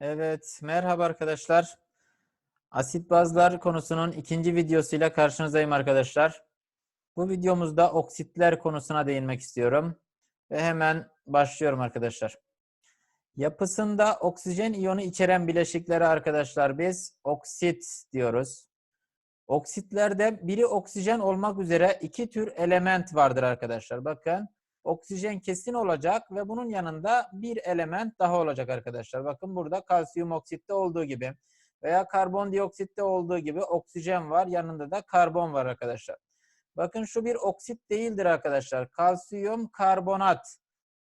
Evet, merhaba arkadaşlar. Asit bazlar konusunun ikinci videosuyla karşınızdayım arkadaşlar. Bu videomuzda oksitler konusuna değinmek istiyorum. Ve hemen başlıyorum arkadaşlar. Yapısında oksijen iyonu içeren bileşiklere arkadaşlar biz oksit diyoruz. Oksitlerde biri oksijen olmak üzere iki tür element vardır arkadaşlar. Bakın oksijen kesin olacak ve bunun yanında bir element daha olacak arkadaşlar. Bakın burada kalsiyum oksitte olduğu gibi veya karbondioksitte olduğu gibi oksijen var. Yanında da karbon var arkadaşlar. Bakın şu bir oksit değildir arkadaşlar. Kalsiyum karbonat.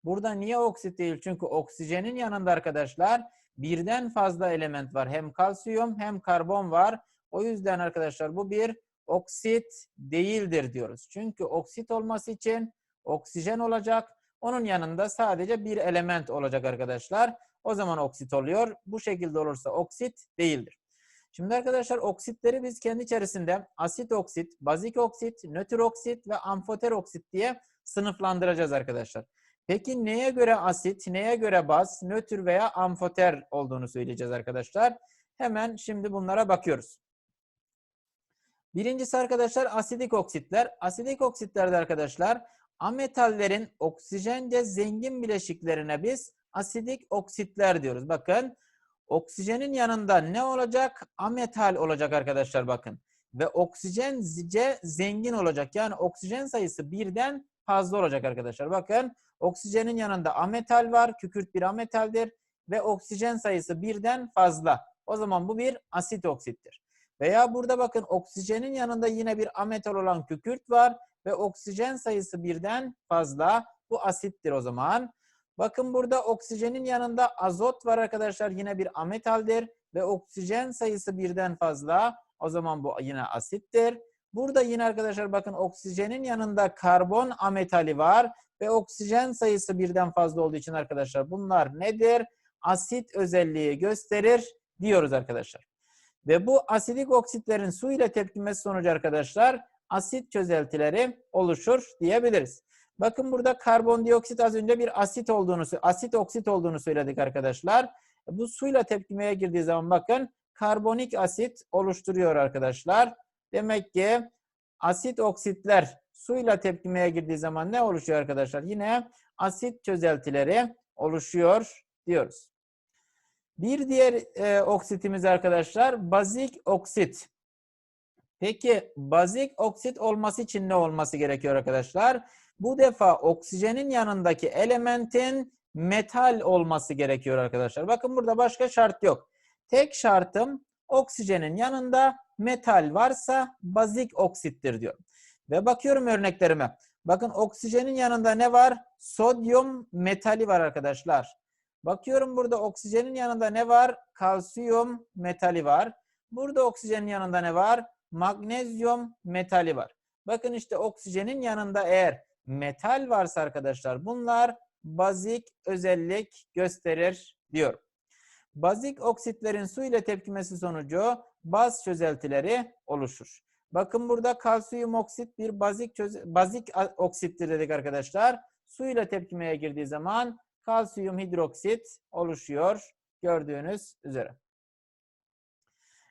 Burada niye oksit değil? Çünkü oksijenin yanında arkadaşlar birden fazla element var. Hem kalsiyum hem karbon var. O yüzden arkadaşlar bu bir oksit değildir diyoruz. Çünkü oksit olması için oksijen olacak. Onun yanında sadece bir element olacak arkadaşlar. O zaman oksit oluyor. Bu şekilde olursa oksit değildir. Şimdi arkadaşlar oksitleri biz kendi içerisinde asit oksit, bazik oksit, nötr oksit ve amfoter oksit diye sınıflandıracağız arkadaşlar. Peki neye göre asit, neye göre baz, nötr veya amfoter olduğunu söyleyeceğiz arkadaşlar. Hemen şimdi bunlara bakıyoruz. Birincisi arkadaşlar asidik oksitler. Asidik oksitlerde arkadaşlar ametallerin oksijence zengin bileşiklerine biz asidik oksitler diyoruz. Bakın oksijenin yanında ne olacak? Ametal olacak arkadaşlar bakın. Ve oksijence zengin olacak. Yani oksijen sayısı birden fazla olacak arkadaşlar. Bakın oksijenin yanında ametal var. Kükürt bir ametaldir. Ve oksijen sayısı birden fazla. O zaman bu bir asit oksittir. Veya burada bakın oksijenin yanında yine bir ametal olan kükürt var ve oksijen sayısı birden fazla. Bu asittir o zaman. Bakın burada oksijenin yanında azot var arkadaşlar. Yine bir ametaldir ve oksijen sayısı birden fazla. O zaman bu yine asittir. Burada yine arkadaşlar bakın oksijenin yanında karbon ametali var ve oksijen sayısı birden fazla olduğu için arkadaşlar bunlar nedir? Asit özelliği gösterir diyoruz arkadaşlar. Ve bu asidik oksitlerin su ile tepkimesi sonucu arkadaşlar asit çözeltileri oluşur diyebiliriz. Bakın burada karbondioksit az önce bir asit olduğunu, asit oksit olduğunu söyledik arkadaşlar. Bu suyla tepkimeye girdiği zaman bakın karbonik asit oluşturuyor arkadaşlar. Demek ki asit oksitler suyla tepkimeye girdiği zaman ne oluşuyor arkadaşlar? Yine asit çözeltileri oluşuyor diyoruz. Bir diğer e, oksitimiz arkadaşlar bazik oksit. Peki bazik oksit olması için ne olması gerekiyor arkadaşlar? Bu defa oksijenin yanındaki elementin metal olması gerekiyor arkadaşlar. Bakın burada başka şart yok. Tek şartım oksijenin yanında metal varsa bazik oksittir diyorum. Ve bakıyorum örneklerime. Bakın oksijenin yanında ne var? Sodyum metali var arkadaşlar. Bakıyorum burada oksijenin yanında ne var? Kalsiyum metali var. Burada oksijenin yanında ne var? Magnezyum metali var. Bakın işte oksijenin yanında eğer metal varsa arkadaşlar bunlar bazik özellik gösterir diyorum. Bazik oksitlerin su ile tepkimesi sonucu baz çözeltileri oluşur. Bakın burada kalsiyum oksit bir bazik bazik oksittir dedik arkadaşlar. Su ile tepkimeye girdiği zaman kalsiyum hidroksit oluşuyor gördüğünüz üzere.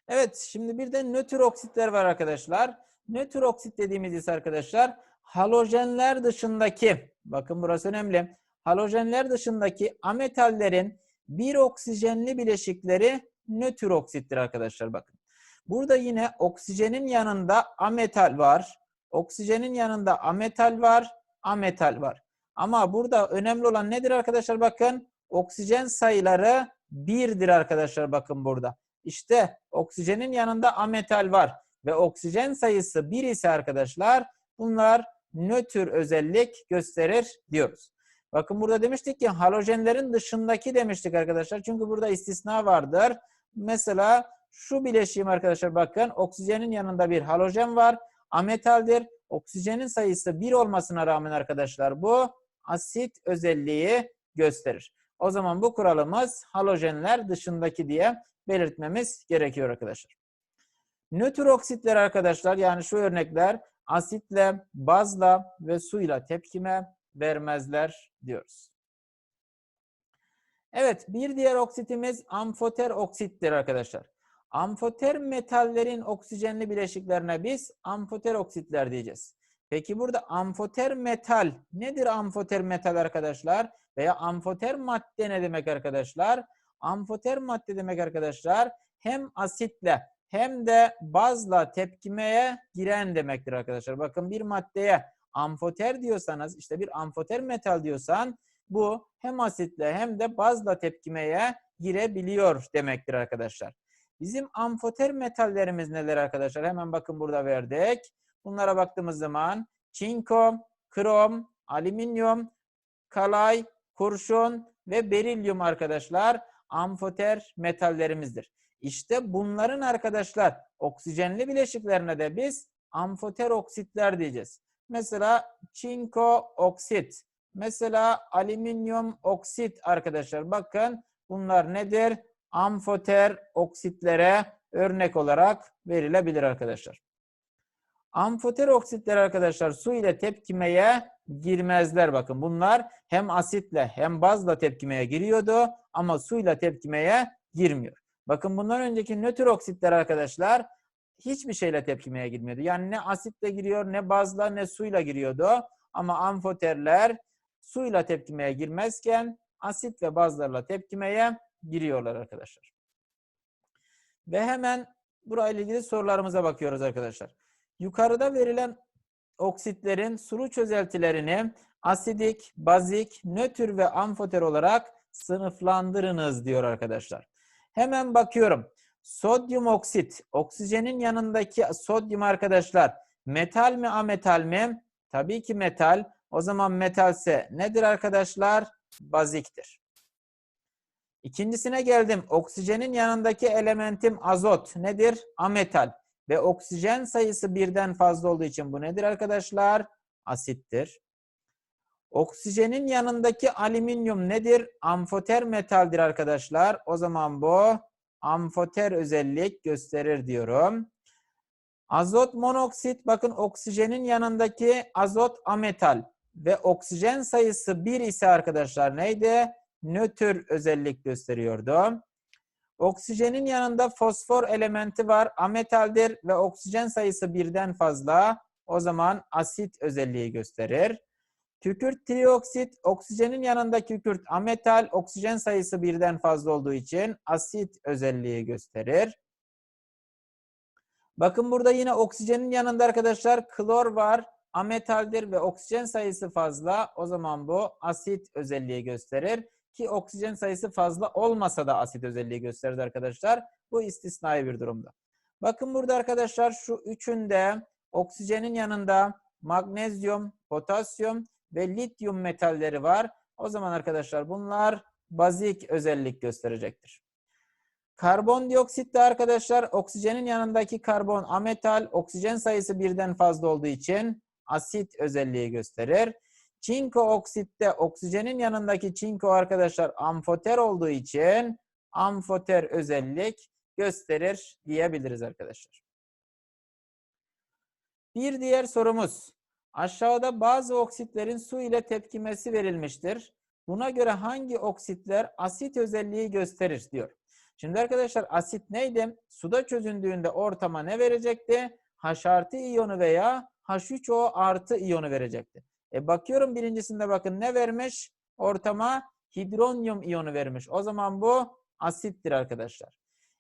Evet şimdi bir de nötr oksitler var arkadaşlar. Nötr oksit dediğimiz ise arkadaşlar halojenler dışındaki bakın burası önemli. Halojenler dışındaki ametallerin bir oksijenli bileşikleri nötr oksittir arkadaşlar bakın. Burada yine oksijenin yanında ametal var. Oksijenin yanında ametal var, ametal var. Ama burada önemli olan nedir arkadaşlar? Bakın oksijen sayıları birdir arkadaşlar bakın burada. İşte oksijenin yanında ametal var ve oksijen sayısı bir ise arkadaşlar bunlar nötr özellik gösterir diyoruz. Bakın burada demiştik ki halojenlerin dışındaki demiştik arkadaşlar. Çünkü burada istisna vardır. Mesela şu bileşiğim arkadaşlar bakın oksijenin yanında bir halojen var. Ametaldir. Oksijenin sayısı bir olmasına rağmen arkadaşlar bu asit özelliği gösterir. O zaman bu kuralımız halojenler dışındaki diye belirtmemiz gerekiyor arkadaşlar. Nötr oksitler arkadaşlar yani şu örnekler asitle, bazla ve suyla tepkime vermezler diyoruz. Evet, bir diğer oksitimiz amfoter oksittir arkadaşlar. Amfoter metallerin oksijenli bileşiklerine biz amfoter oksitler diyeceğiz. Peki burada amfoter metal nedir amfoter metal arkadaşlar? Veya amfoter madde ne demek arkadaşlar? Amfoter madde demek arkadaşlar hem asitle hem de bazla tepkimeye giren demektir arkadaşlar. Bakın bir maddeye amfoter diyorsanız işte bir amfoter metal diyorsan bu hem asitle hem de bazla tepkimeye girebiliyor demektir arkadaşlar. Bizim amfoter metallerimiz neler arkadaşlar? Hemen bakın burada verdik. Bunlara baktığımız zaman çinko, krom, alüminyum, kalay, kurşun ve berilyum arkadaşlar amfoter metallerimizdir. İşte bunların arkadaşlar oksijenli bileşiklerine de biz amfoter oksitler diyeceğiz. Mesela çinko oksit, mesela alüminyum oksit arkadaşlar. Bakın bunlar nedir? Amfoter oksitlere örnek olarak verilebilir arkadaşlar. Amfoter oksitler arkadaşlar su ile tepkimeye girmezler. Bakın bunlar hem asitle hem bazla tepkimeye giriyordu ama suyla tepkimeye girmiyor. Bakın bundan önceki nötr oksitler arkadaşlar hiçbir şeyle tepkimeye girmiyordu. Yani ne asitle giriyor ne bazla ne suyla giriyordu. Ama amfoterler suyla tepkimeye girmezken asit ve bazlarla tepkimeye giriyorlar arkadaşlar. Ve hemen burayla ilgili sorularımıza bakıyoruz arkadaşlar. Yukarıda verilen oksitlerin sulu çözeltilerini asidik, bazik, nötr ve amfoter olarak sınıflandırınız diyor arkadaşlar. Hemen bakıyorum. Sodyum oksit, oksijenin yanındaki sodyum arkadaşlar metal mi ametal mi? Tabii ki metal. O zaman metalse nedir arkadaşlar? Baziktir. İkincisine geldim. Oksijenin yanındaki elementim azot nedir? Ametal. Ve oksijen sayısı birden fazla olduğu için bu nedir arkadaşlar? Asittir. Oksijenin yanındaki alüminyum nedir? Amfoter metaldir arkadaşlar. O zaman bu amfoter özellik gösterir diyorum. Azot monoksit bakın oksijenin yanındaki azot ametal ve oksijen sayısı 1 ise arkadaşlar neydi? Nötr özellik gösteriyordu. Oksijenin yanında fosfor elementi var. Ametaldir ve oksijen sayısı birden fazla. O zaman asit özelliği gösterir. Kükürt trioksit, oksijenin yanında kükürt ametal, oksijen sayısı birden fazla olduğu için asit özelliği gösterir. Bakın burada yine oksijenin yanında arkadaşlar klor var, ametaldir ve oksijen sayısı fazla. O zaman bu asit özelliği gösterir. Ki oksijen sayısı fazla olmasa da asit özelliği gösterir arkadaşlar. Bu istisnai bir durumda. Bakın burada arkadaşlar şu üçünde oksijenin yanında magnezyum, potasyum ve lityum metalleri var. O zaman arkadaşlar bunlar bazik özellik gösterecektir. Karbondioksit de arkadaşlar oksijenin yanındaki karbon ametal, oksijen sayısı birden fazla olduğu için asit özelliği gösterir. Çinko oksitte oksijenin yanındaki çinko arkadaşlar amfoter olduğu için amfoter özellik gösterir diyebiliriz arkadaşlar. Bir diğer sorumuz. Aşağıda bazı oksitlerin su ile tepkimesi verilmiştir. Buna göre hangi oksitler asit özelliği gösterir diyor. Şimdi arkadaşlar asit neydi? Suda çözündüğünde ortama ne verecekti? H artı iyonu veya H3O artı iyonu verecekti. E bakıyorum birincisinde bakın ne vermiş? Ortama hidronyum iyonu vermiş. O zaman bu asittir arkadaşlar.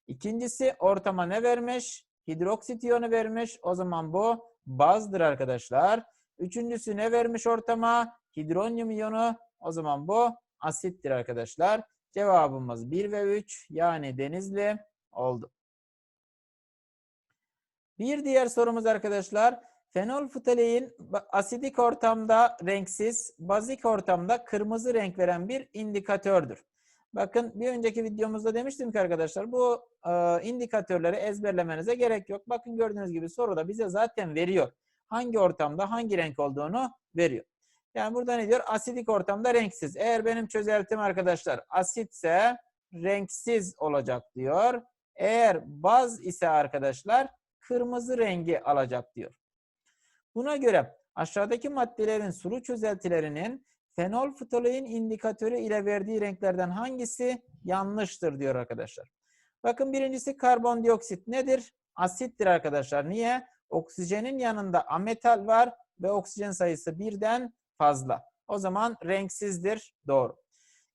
İkincisi ortama ne vermiş? Hidroksit iyonu vermiş. O zaman bu bazdır arkadaşlar. Üçüncüsü ne vermiş ortama? Hidronyum iyonu. O zaman bu asittir arkadaşlar. Cevabımız 1 ve 3 yani denizli oldu. Bir diğer sorumuz arkadaşlar. Fenolftalein asidik ortamda renksiz, bazik ortamda kırmızı renk veren bir indikatördür. Bakın bir önceki videomuzda demiştim ki arkadaşlar bu e, indikatörleri ezberlemenize gerek yok. Bakın gördüğünüz gibi soruda bize zaten veriyor. Hangi ortamda hangi renk olduğunu veriyor. Yani burada ne diyor? Asidik ortamda renksiz. Eğer benim çözeltim arkadaşlar asitse renksiz olacak diyor. Eğer baz ise arkadaşlar kırmızı rengi alacak diyor. Buna göre aşağıdaki maddelerin sulu çözeltilerinin fenolftalein indikatörü ile verdiği renklerden hangisi yanlıştır diyor arkadaşlar. Bakın birincisi karbondioksit nedir? Asittir arkadaşlar. Niye? Oksijenin yanında ametal var ve oksijen sayısı birden fazla. O zaman renksizdir. Doğru.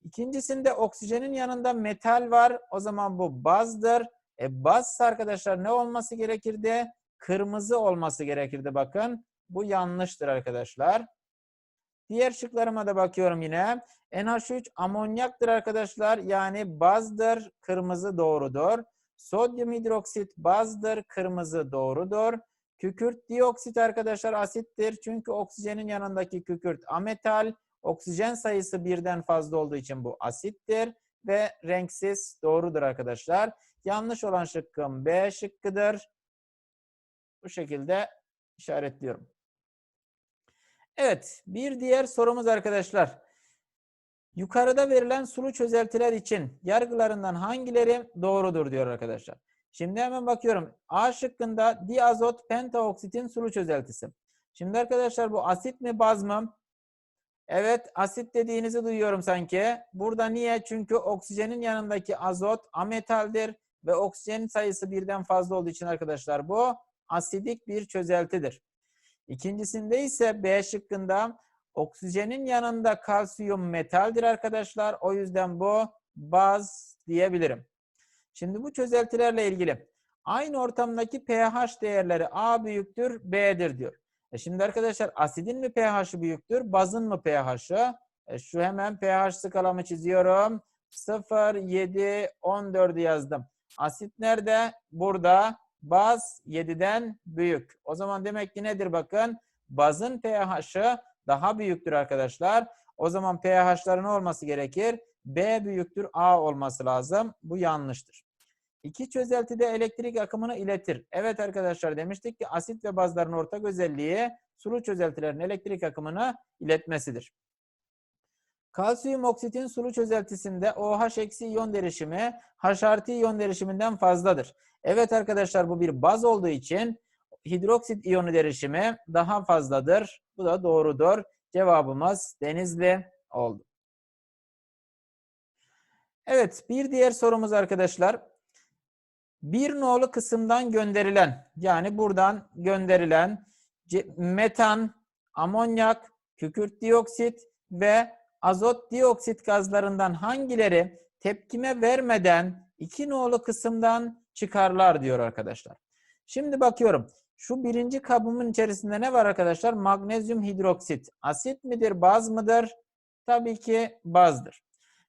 İkincisinde oksijenin yanında metal var. O zaman bu bazdır. E baz arkadaşlar ne olması gerekirdi? Kırmızı olması gerekirdi bakın. Bu yanlıştır arkadaşlar. Diğer şıklarıma da bakıyorum yine. NH3 amonyaktır arkadaşlar. Yani bazdır. Kırmızı doğrudur. Sodyum hidroksit bazdır. Kırmızı doğrudur. Kükürt dioksit arkadaşlar asittir. Çünkü oksijenin yanındaki kükürt ametal. Oksijen sayısı birden fazla olduğu için bu asittir. Ve renksiz doğrudur arkadaşlar. Yanlış olan şıkkım B şıkkıdır. Bu şekilde işaretliyorum. Evet, bir diğer sorumuz arkadaşlar. Yukarıda verilen sulu çözeltiler için yargılarından hangileri doğrudur diyor arkadaşlar. Şimdi hemen bakıyorum. A şıkkında diazot pentaoksitin sulu çözeltisi. Şimdi arkadaşlar bu asit mi baz mı? Evet asit dediğinizi duyuyorum sanki. Burada niye? Çünkü oksijenin yanındaki azot ametaldir ve oksijenin sayısı birden fazla olduğu için arkadaşlar bu asidik bir çözeltidir. İkincisinde ise B şıkkında oksijenin yanında kalsiyum metaldir arkadaşlar. O yüzden bu baz diyebilirim. Şimdi bu çözeltilerle ilgili aynı ortamdaki pH değerleri A büyüktür B'dir diyor. E şimdi arkadaşlar asidin mi pH'i büyüktür, bazın mı pH'i? E şu hemen pH skalamı çiziyorum. 0, 7, 14'ü yazdım. Asit nerede? Burada. Baz 7'den büyük. O zaman demek ki nedir bakın? Bazın pH'i daha büyüktür arkadaşlar. O zaman pH'ların olması gerekir? B büyüktür A olması lazım. Bu yanlıştır. İki çözeltide elektrik akımını iletir. Evet arkadaşlar demiştik ki asit ve bazların ortak özelliği sulu çözeltilerin elektrik akımını iletmesidir. Kalsiyum oksitin sulu çözeltisinde OH eksi iyon derişimi H iyon derişiminden fazladır. Evet arkadaşlar bu bir baz olduğu için hidroksit iyonu derişimi daha fazladır. Bu da doğrudur. Cevabımız Denizli oldu. Evet bir diğer sorumuz arkadaşlar. Bir nolu kısımdan gönderilen yani buradan gönderilen metan, amonyak, kükürt dioksit ve azot dioksit gazlarından hangileri tepkime vermeden iki nolu kısımdan çıkarlar diyor arkadaşlar. Şimdi bakıyorum. Şu birinci kabımın içerisinde ne var arkadaşlar? Magnezyum hidroksit. Asit midir, baz mıdır? Tabii ki bazdır.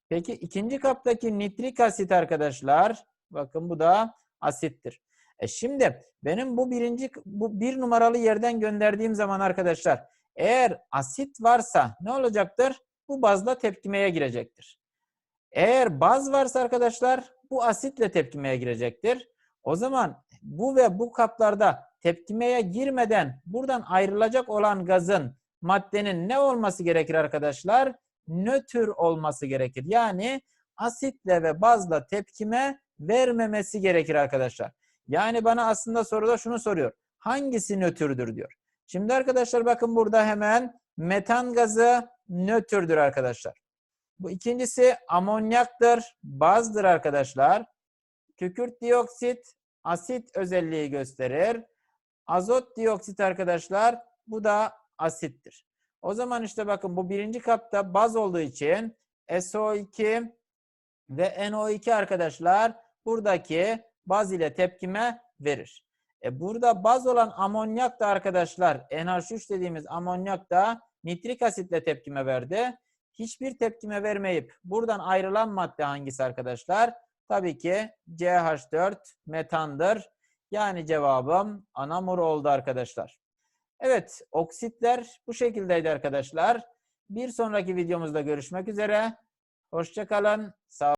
Peki ikinci kaptaki nitrik asit arkadaşlar. Bakın bu da asittir. E şimdi benim bu birinci bu bir numaralı yerden gönderdiğim zaman arkadaşlar eğer asit varsa ne olacaktır? Bu bazla tepkimeye girecektir. Eğer baz varsa arkadaşlar bu asitle tepkimeye girecektir. O zaman bu ve bu kaplarda tepkimeye girmeden buradan ayrılacak olan gazın maddenin ne olması gerekir arkadaşlar? Nötr olması gerekir. Yani asitle ve bazla tepkime vermemesi gerekir arkadaşlar. Yani bana aslında soruda şunu soruyor. Hangisi nötrdür diyor. Şimdi arkadaşlar bakın burada hemen metan gazı nötrdür arkadaşlar. Bu ikincisi amonyaktır, bazdır arkadaşlar. Kükürt dioksit asit özelliği gösterir. Azot dioksit arkadaşlar bu da asittir. O zaman işte bakın bu birinci kapta baz olduğu için SO2 ve NO2 arkadaşlar buradaki baz ile tepkime verir. E burada baz olan amonyak da arkadaşlar NH3 dediğimiz amonyak da nitrik asitle tepkime verdi. Hiçbir tepkime vermeyip buradan ayrılan madde hangisi arkadaşlar? Tabii ki CH4 metandır. Yani cevabım anamur oldu arkadaşlar. Evet, oksitler bu şekildeydi arkadaşlar. Bir sonraki videomuzda görüşmek üzere. Hoşçakalın. Sağ